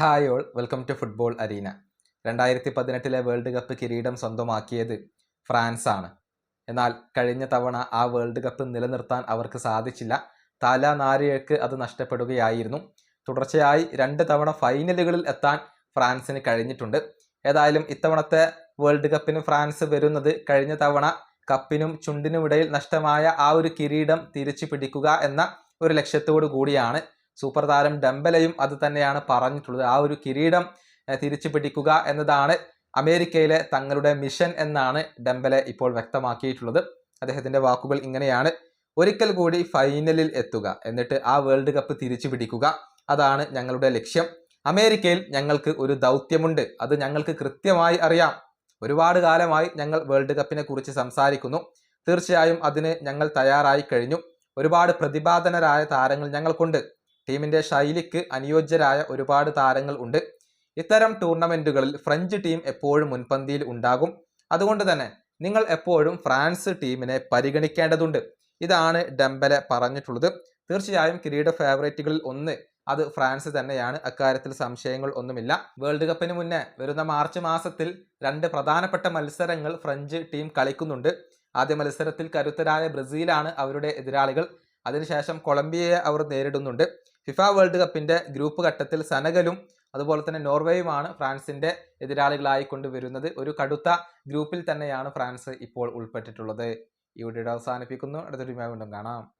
Hi all welcome to football arena. രണ്ടായിരത്തി പതിനെട്ടിലെ world cup കിരീടം സ്വന്തമാക്കിയത് ഫ്രാൻസ് ആണ് എന്നാൽ കഴിഞ്ഞ തവണ ആ വേൾഡ് കപ്പ് നിലനിർത്താൻ അവർക്ക് സാധിച്ചില്ല. തല നാരിഴക്ക് അത് നഷ്ടപ്പെടുകയായിരുന്നു. തുടർച്ചയായി രണ്ട് തവണ ഫൈനലുകളിൽ എത്താൻ ഫ്രാൻസിന് കഴിഞ്ഞിട്ടുണ്ട്. ഏതായാലും ഇത്തവണത്തെ വേൾഡ് കപ്പിന് ഫ്രാൻസ് വരുന്നത് കഴിഞ്ഞ തവണ കപ്പിനും ചുണ്ടിനും ഇടയിൽ നഷ്ടമായ ആ ഒരു കിരീടം തിരിച്ചു പിടിക്കുക എന്ന ഒരു ലക്ഷ്യത്തോടു കൂടിയാണ് സൂപ്പർ താരം ഡംബലയും അത് തന്നെയാണ് പറഞ്ഞിട്ടുള്ളത്. ആ ഒരു കിരീടം തിരിച്ചു പിടിക്കുക എന്നതാണ് അമേരിക്കയിലെ തങ്ങളുടെ മിഷൻ എന്നാണ് ഡംബലെ ഇപ്പോൾ വ്യക്തമാക്കിയിട്ടുള്ളത്. അദ്ദേഹത്തിന്റെ വാക്കുകൾ ഇങ്ങനെയാണ്. ഒരിക്കൽ കൂടി ഫൈനലിൽ എത്തുക. എന്നിട്ട് ആ വേൾഡ് കപ്പ് തിരിച്ചു പിടിക്കുക. അതാണ് ഞങ്ങളുടെ ലക്ഷ്യം. അമേരിക്കയിൽ ഞങ്ങൾക്ക് ഒരു ദൗത്യമുണ്ട്. അത് ഞങ്ങൾക്ക് കൃത്യമായി അറിയാം. ഒരുപാട് കാലമായി ഞങ്ങൾ വേൾഡ് കപ്പിനെ കുറിച്ച് സംസാരിക്കുന്നു. തീർച്ചയായും അതിന് ഞങ്ങൾ തയ്യാറായി കഴിഞ്ഞു. ഒരുപാട് പ്രതിപാദനരായ താരങ്ങൾ ഞങ്ങൾക്കുണ്ട്. ടീമിന്റെ ശൈലിക്ക് അനുയോജ്യരായ ഒരുപാട് താരങ്ങൾ ഉണ്ട്. ഇത്തരം ടൂർണമെന്റുകളിൽ ഫ്രഞ്ച് ടീം എപ്പോഴും മുൻപന്തിയിൽ ഉണ്ടാകും. അതുകൊണ്ട് തന്നെ നിങ്ങൾ എപ്പോഴും ഫ്രാൻസ് ടീമിനെ പരിഗണിക്കേണ്ടതുണ്ട്. ഇതാണ് ഡംബലെ പറഞ്ഞിട്ടുള്ളത്. തീർച്ചയായും കിരീട ഫേവറേറ്റുകളിൽ ഒന്ന് അത് ഫ്രാൻസ് തന്നെയാണ്. അക്കാര്യത്തിൽ സംശയങ്ങൾ ഒന്നുമില്ല. വേൾഡ് കപ്പിന് മുന്നേ വരുന്ന മാർച്ച് മാസത്തിൽ രണ്ട് പ്രധാനപ്പെട്ട മത്സരങ്ങൾ ഫ്രഞ്ച് ടീം കളിക്കുന്നുണ്ട്. ആദ്യ മത്സരത്തിൽ കരുത്തരായ ബ്രസീലാണ് അവരുടെ എതിരാളികൾ. അതിനുശേഷം കൊളംബിയയെ അവർ നേരിടുന്നുണ്ട്. ഫിഫ വേൾഡ് കപ്പിന്റെ ഗ്രൂപ്പ് ഘട്ടത്തിൽ സനഗലും അതുപോലെ തന്നെ നോർവേയുമാണ് ഫ്രാൻസിന്റെ എതിരാളികളായി കൊണ്ടുവരുന്നത് ഒരു കടുത്ത ഗ്രൂപ്പിൽ തന്നെയാണ് ഫ്രാൻസ് ഇപ്പോൾ ഉൾപ്പെട്ടിട്ടുള്ളത്. ഈ വീഡിയോ അവസാനിപ്പിക്കുന്നു. അടുത്തൊരു വീണ്ടും കാണാം.